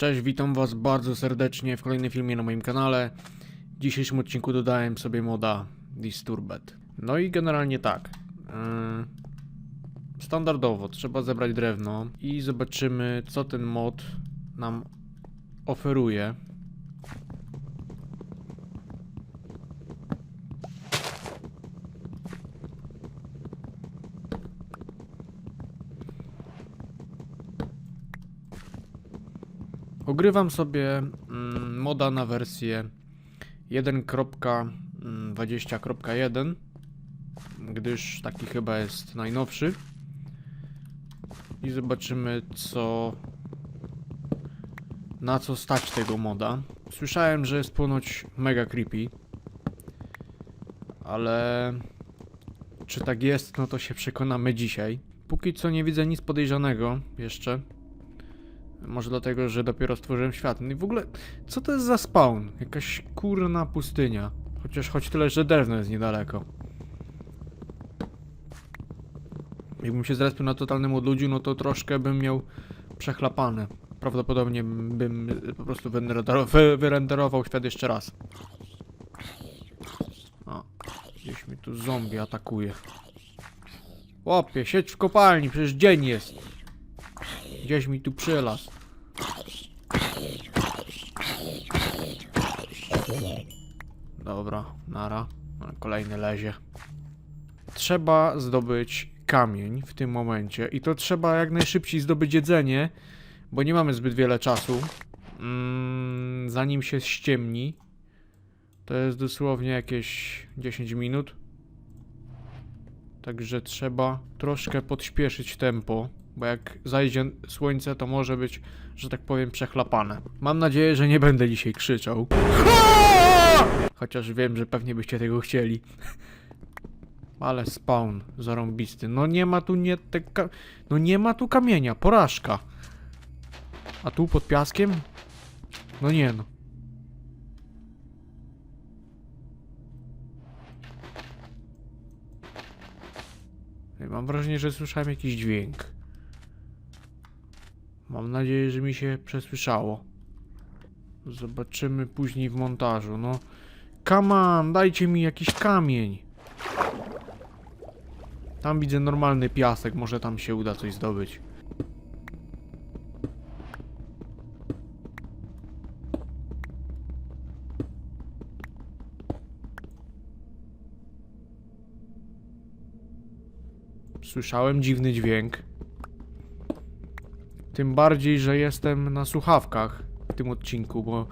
Cześć, witam was bardzo serdecznie w kolejnym filmie na moim kanale. W dzisiejszym odcinku dodałem sobie moda Disturbed. No i generalnie tak. Yy, standardowo trzeba zebrać drewno i zobaczymy co ten mod nam oferuje. Ogrywam sobie mm, moda na wersję 1.20.1 gdyż taki chyba jest najnowszy. I zobaczymy co na co stać tego moda. Słyszałem, że jest ponoć mega creepy ale czy tak jest, no to się przekonamy dzisiaj. Póki co nie widzę nic podejrzanego jeszcze może dlatego, że dopiero stworzyłem świat. No i w ogóle, co to jest za spawn? Jakaś kurna pustynia. Chociaż choć tyle, że drewno jest niedaleko. Jakbym się zrespił na totalnym odludziu, no to troszkę bym miał przechlapane. Prawdopodobnie bym po prostu wyrendero- wy- wyrenderował świat jeszcze raz. O, gdzieś mi tu zombie atakuje. Łopie, siedź w kopalni, przecież dzień jest. Gdzieś mi tu przylas. Dobra, nara. Kolejny lezie. Trzeba zdobyć kamień w tym momencie i to trzeba jak najszybciej zdobyć jedzenie, bo nie mamy zbyt wiele czasu. Mm, zanim się ściemni. To jest dosłownie jakieś 10 minut. Także trzeba troszkę podśpieszyć tempo, bo jak zajdzie słońce, to może być, że tak powiem, przechlapane. Mam nadzieję, że nie będę dzisiaj krzyczał. Chociaż wiem, że pewnie byście tego chcieli. Ale spawn zarąbisty. No nie ma tu nie te No nie ma tu kamienia, porażka. A tu pod piaskiem? No nie no. Mam wrażenie, że słyszałem jakiś dźwięk. Mam nadzieję, że mi się przesłyszało. Zobaczymy później w montażu. No, come on, dajcie mi jakiś kamień. Tam widzę normalny piasek, może tam się uda coś zdobyć. Słyszałem dziwny dźwięk. Tym bardziej, że jestem na słuchawkach w tym odcinku, bo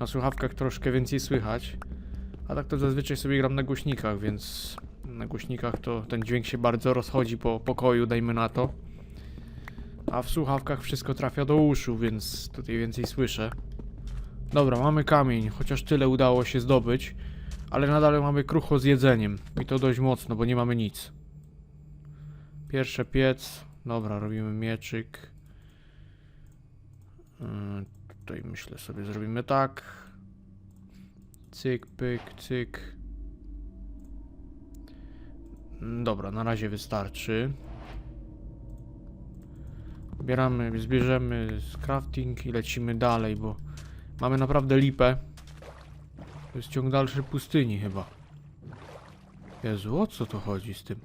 na słuchawkach troszkę więcej słychać. A tak to zazwyczaj sobie gram na głośnikach, więc na głośnikach to ten dźwięk się bardzo rozchodzi po pokoju, dajmy na to. A w słuchawkach wszystko trafia do uszu, więc tutaj więcej słyszę. Dobra, mamy kamień, chociaż tyle udało się zdobyć, ale nadal mamy krucho z jedzeniem. I to dość mocno, bo nie mamy nic. Pierwszy piec. Dobra, robimy mieczyk. Yy, tutaj myślę sobie zrobimy tak. Cyk, pyk, cyk. Mm, Dobra, na razie wystarczy. Bieramy, zbierzemy crafting i lecimy dalej, bo mamy naprawdę lipę. To jest ciąg dalszy pustyni chyba. Jezu, o co to chodzi z tym?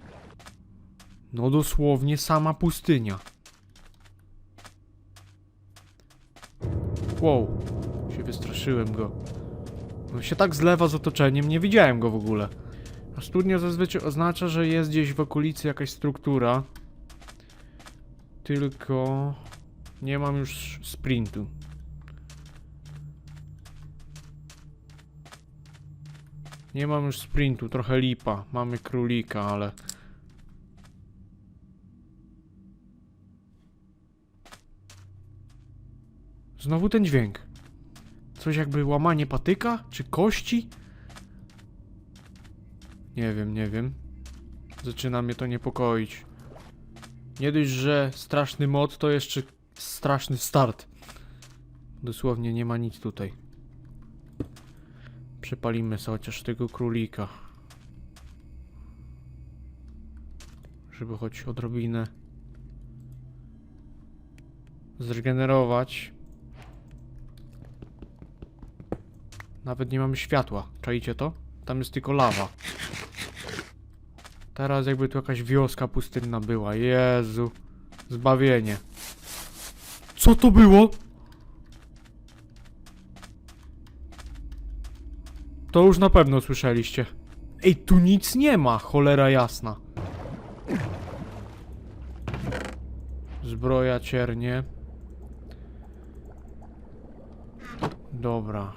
No dosłownie sama pustynia. Wow, się wystraszyłem go. On się tak zlewa z otoczeniem, nie widziałem go w ogóle. A studnia zazwyczaj oznacza, że jest gdzieś w okolicy jakaś struktura. Tylko nie mam już sprintu. Nie mam już sprintu, trochę lipa. Mamy królika, ale Znowu ten dźwięk. Coś jakby łamanie patyka? Czy kości? Nie wiem, nie wiem. Zaczyna mnie to niepokoić. Nie dość, że straszny mod, to jeszcze straszny start. Dosłownie nie ma nic tutaj. Przepalimy sobie chociaż tego królika. Żeby choć odrobinę zregenerować. Nawet nie mamy światła. Czaicie to? Tam jest tylko lawa. Teraz jakby tu jakaś wioska pustynna była. Jezu. Zbawienie. Co to było? To już na pewno słyszeliście. Ej, tu nic nie ma, cholera jasna. Zbroja ciernie. Dobra.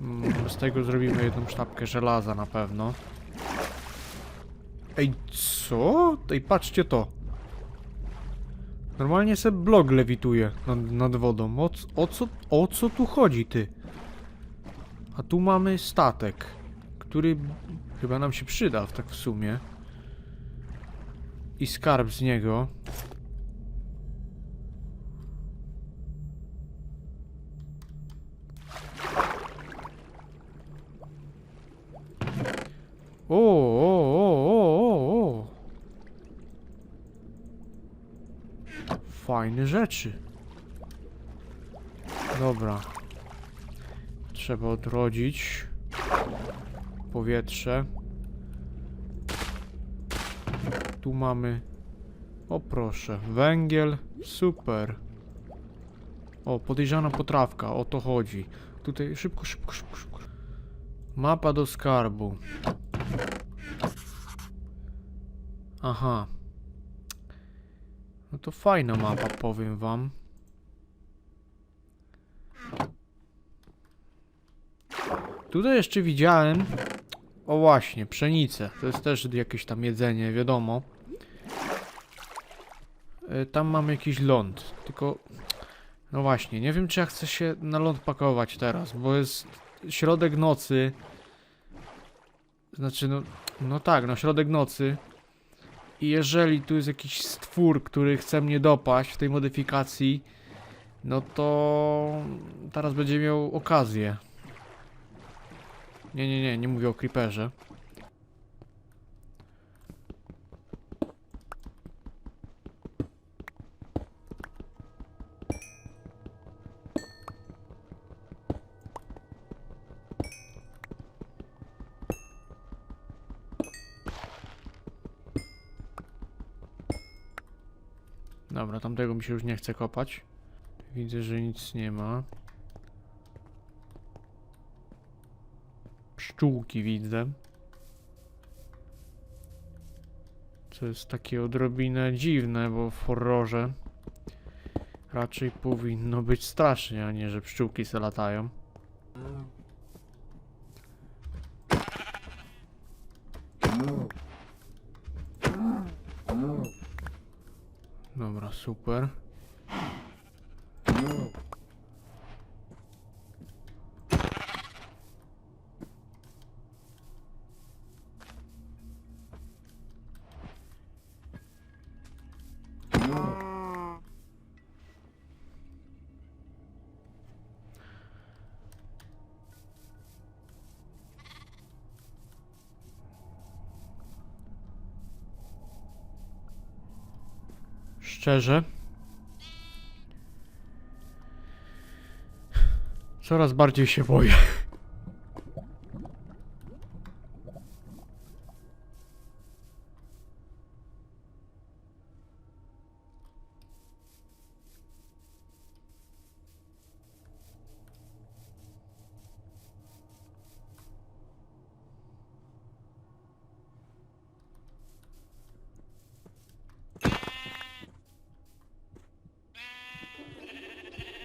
Mm, Z tego zrobimy jedną sztabkę żelaza na pewno. Ej, co? Ej, patrzcie to. Normalnie se blog lewituje nad, nad wodą. O, o, co, o co tu chodzi, ty? A tu mamy statek, który chyba nam się przyda, tak w sumie. I skarb z niego. O, o, o, o, o. Fajne rzeczy. Dobra. Trzeba odrodzić powietrze. Tu mamy. O proszę, węgiel, super. O, podejrzana potrawka, o to chodzi. Tutaj szybko, szybko, szybko, szybko. Mapa do skarbu. Aha. No to fajna mapa, powiem wam. Tutaj jeszcze widziałem. O właśnie, pszenicę. To jest też jakieś tam jedzenie, wiadomo. Y, Tam mam jakiś ląd. Tylko. No właśnie, nie wiem czy ja chcę się na ląd pakować teraz, bo jest środek nocy. Znaczy, no, no tak, no środek nocy. I jeżeli tu jest jakiś stwór, który chce mnie dopaść w tej modyfikacji, no to teraz będzie miał okazję. Nie, nie, nie, nie mówię o creeperze. Się już nie chce kopać. Widzę, że nic nie ma. Pszczółki widzę. Co jest takie odrobinę dziwne, bo w horrorze raczej powinno być strasznie, a nie, że pszczółki se latają. Dobra, super. Szczerze. Coraz bardziej się boję.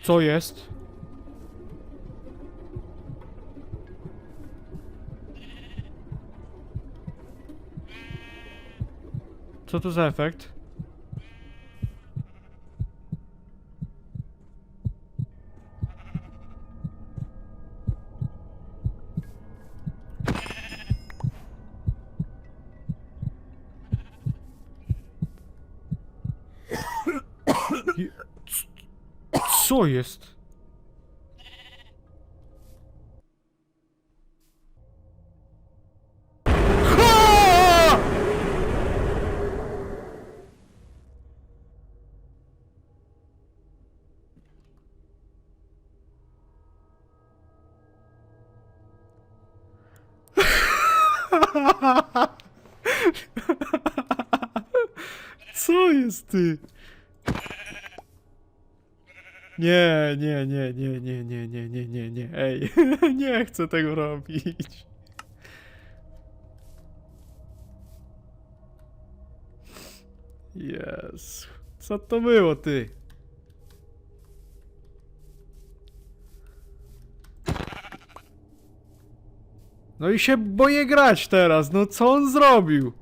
Co jest? Co to za efekt? jest? Co jest ty? Nie, nie, nie, nie, nie, nie, nie, nie, nie, nie. Ej, nie chcę tego robić. Jezu. Co to było, ty? No i się boję grać teraz. No co on zrobił?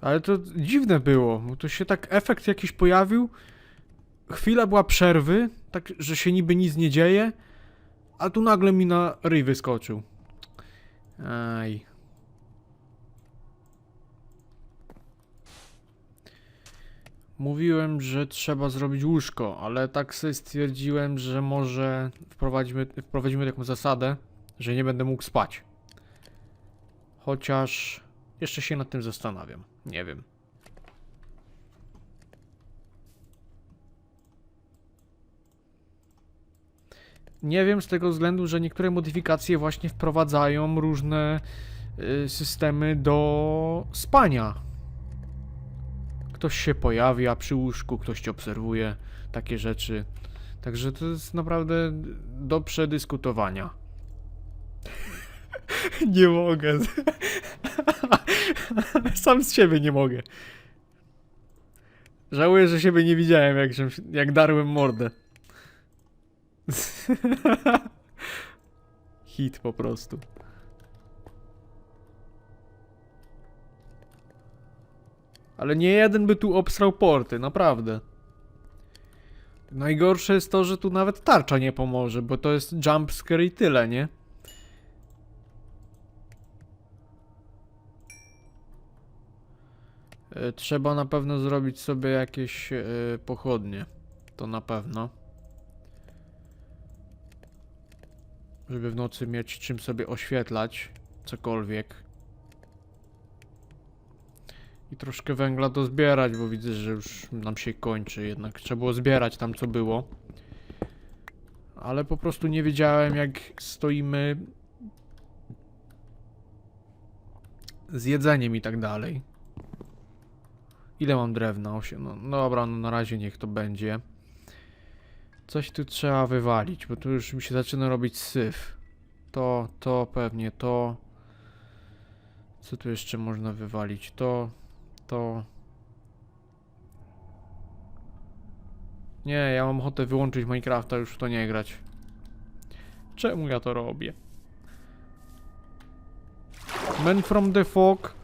Ale to dziwne było, bo to się tak efekt jakiś pojawił. Chwila była przerwy, tak że się niby nic nie dzieje, a tu nagle mi na ryj wyskoczył. Aj. Mówiłem, że trzeba zrobić łóżko, ale tak sobie stwierdziłem, że może wprowadzimy, wprowadzimy taką zasadę, że nie będę mógł spać. Chociaż jeszcze się nad tym zastanawiam. Nie wiem. Nie wiem z tego względu, że niektóre modyfikacje właśnie wprowadzają różne y, systemy do spania. Ktoś się pojawia przy łóżku, ktoś cię obserwuje, takie rzeczy. Także to jest naprawdę do przedyskutowania. nie mogę. Sam z siebie nie mogę. Żałuję, że siebie nie widziałem, jak, jak darłem mordę. Hit po prostu. Ale nie jeden by tu obsrał porty, naprawdę. Najgorsze jest to, że tu nawet tarcza nie pomoże, bo to jest jumpscare i tyle, nie? E, Trzeba na pewno zrobić sobie jakieś e, pochodnie. To na pewno. Żeby w nocy mieć czym sobie oświetlać cokolwiek. I troszkę węgla dozbierać, bo widzę, że już nam się kończy. Jednak trzeba było zbierać tam co było. Ale po prostu nie wiedziałem jak stoimy z jedzeniem i tak dalej. Ile mam drewna? Osiem. No, no dobra, no na razie niech to będzie. Coś tu trzeba wywalić, bo tu już mi się zaczyna robić syf. To, to pewnie, to. Co tu jeszcze można wywalić? To, to. Nie, ja mam ochotę wyłączyć Minecrafta, już w to nie grać. Czemu ja to robię? Man from the Fog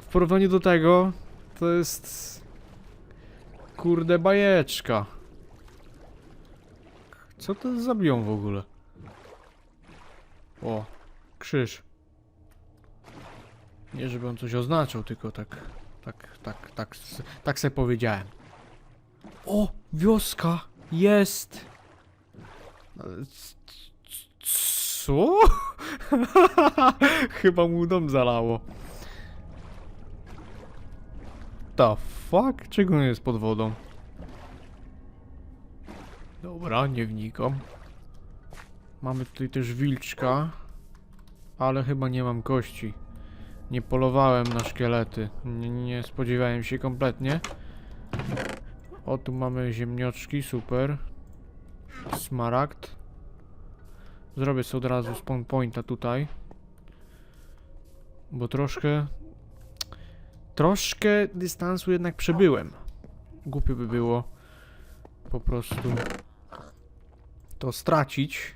w porównaniu do tego to jest kurde bajeczka. Co to zabiją w ogóle? O, krzyż. Nie żeby on coś oznaczał, tylko tak, tak, tak, tak, tak sobie powiedziałem. O, wioska jest. Co? Chyba mu dom zalało. The fuck? Czego on jest pod wodą? Dobra, nie wnikam. Mamy tutaj też wilczka. Ale chyba nie mam kości. Nie polowałem na szkielety. Nie, nie spodziewałem się kompletnie. O, tu mamy ziemnioczki, super. Smaragd. Zrobię sobie od razu spawn pointa tutaj. Bo troszkę... Troszkę dystansu jednak przebyłem. Głupio by było po prostu to stracić.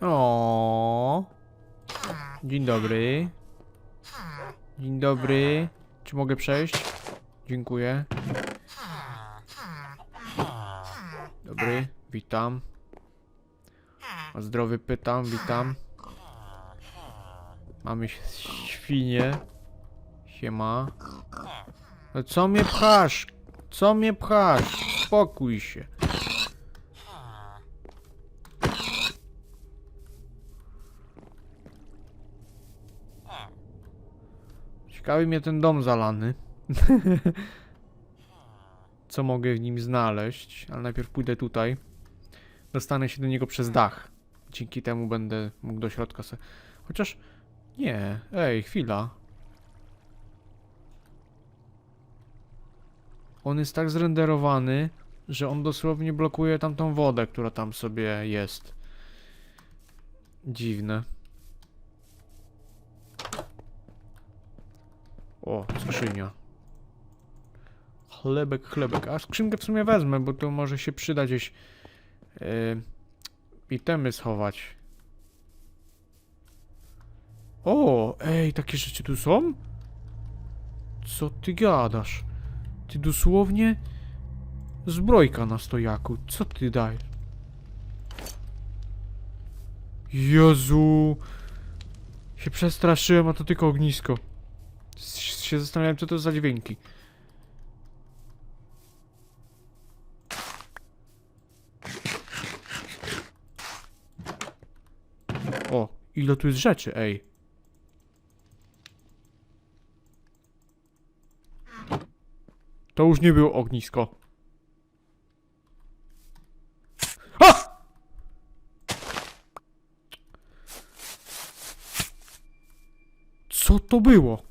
O. Dzień dobry. Dzień dobry. Czy mogę przejść? Dziękuję. Dobry, witam. O zdrowy pytam, witam. Mamy świnie. Siema. No co mnie pchasz? Co mnie pchasz? Spokój się. Ciekawi mnie ten dom zalany. Co mogę w nim znaleźć? Ale najpierw pójdę tutaj. dostanę się do niego przez dach. Dzięki temu będę mógł do środka se... Chociaż... Nie, ej, chwila. On jest tak zrenderowany, że on dosłownie blokuje tamtą wodę, która tam sobie jest. Dziwne. O, skrzynia. Chlebek, chlebek. A skrzynkę w sumie wezmę, bo to może się przyda gdzieś yy, itemy schować. O, ej, takie rzeczy tu są? Co ty gadasz? Ty dosłownie zbrojka na stojaku. Co ty dajesz? Jezu! Się przestraszyłem, a to tylko ognisko. Się zastanawiałem, co to za dźwięki. O, ile tu jest rzeczy, ej. To już nie było ognisko. Co to było?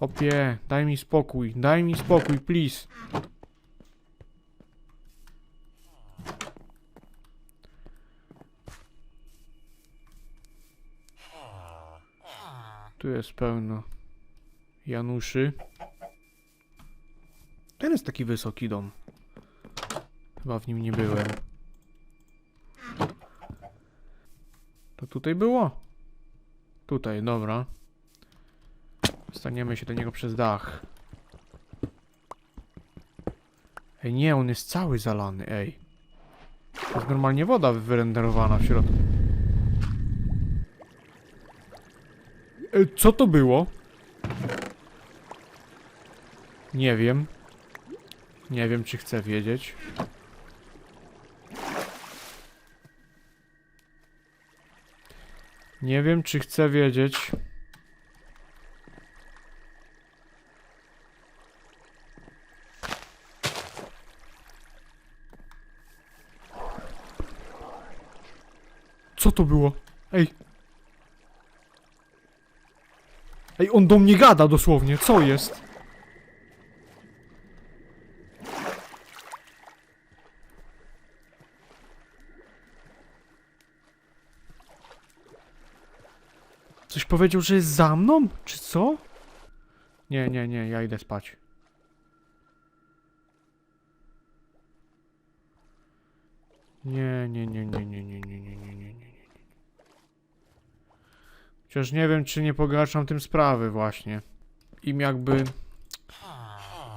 Opie, daj mi spokój, daj mi spokój, please. Tu jest pełno Januszy. Ten jest taki wysoki dom. Chyba w nim nie byłem. To tutaj było? Tutaj, dobra. Staniemy się do niego przez dach. Ej, nie, on jest cały zalany, ej. To jest normalnie woda wyrenderowana w środku. Co to było? Nie wiem. Nie wiem, czy chcę wiedzieć. Nie wiem, czy chcę wiedzieć. Co to było? Ej. Ej, on do mnie gada dosłownie, co jest? Coś powiedział, że jest za mną? Czy co? Nie, nie, nie, ja idę spać. Nie, nie, nie, nie, nie, nie, nie, nie, nie, nie, nie. Chociaż nie wiem, czy nie pogarszam tym sprawy właśnie. Im jakby...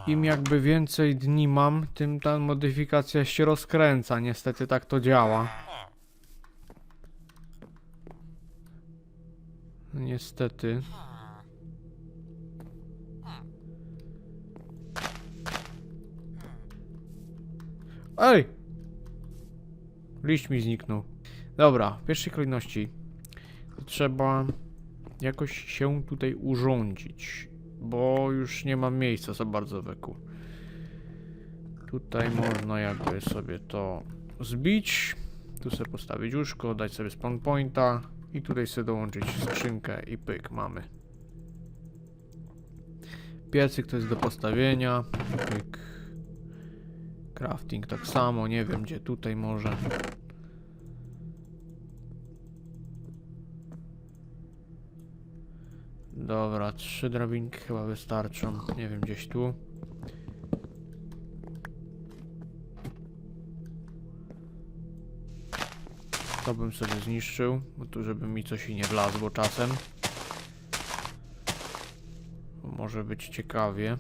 Im jakby więcej dni mam, tym ta modyfikacja się rozkręca. Niestety tak to działa. Niestety. Ej! Liść mi zniknął. Dobra, w pierwszej kolejności trzeba jakoś się tutaj urządzić, bo już nie mam miejsca za bardzo weku. Tutaj można jakby sobie to zbić, tu sobie postawić łóżko, dać sobie spawn pointa i tutaj sobie dołączyć skrzynkę i pyk, mamy. Piecyk to jest do postawienia, pyk. Crafting tak samo, nie wiem gdzie tutaj może. Dobra, trzy drabinki chyba wystarczą. Nie wiem, gdzieś tu. To bym sobie zniszczył, bo tu żeby mi coś i nie wlazło czasem. Może być ciekawie.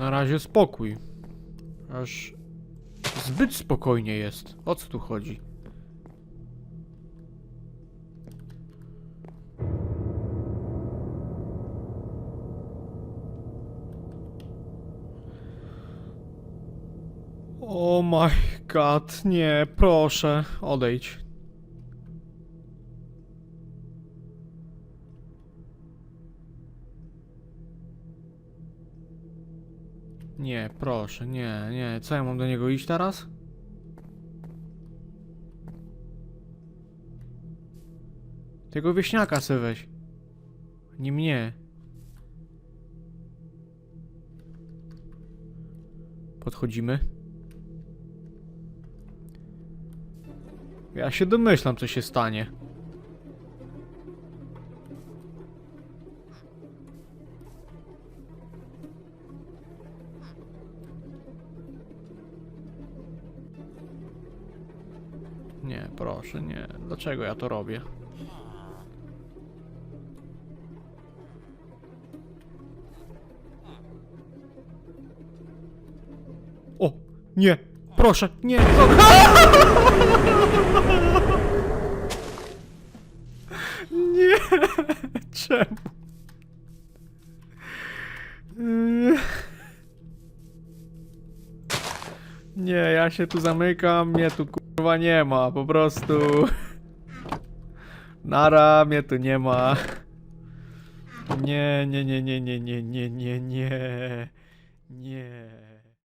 na razie spokój. Aż zbyt spokojnie jest. O co tu chodzi? O oh my god, nie, proszę, odejdź. Nie, proszę, nie, nie. Co ja mam do niego iść teraz? Tego wieśniaka se weź. Nie mnie. Podchodzimy. Ja się domyślam, co się stanie. Nie, proszę, nie. Dlaczego ja to robię? O! Nie! Proszę! Nie! Nie! Czemu? Nie, ja się tu zamykam, mnie tu kurwa nie ma, po prostu. Nara, mnie tu nie ma. Nie, nie, nie, nie, nie, nie, nie, nie, nie. Nie.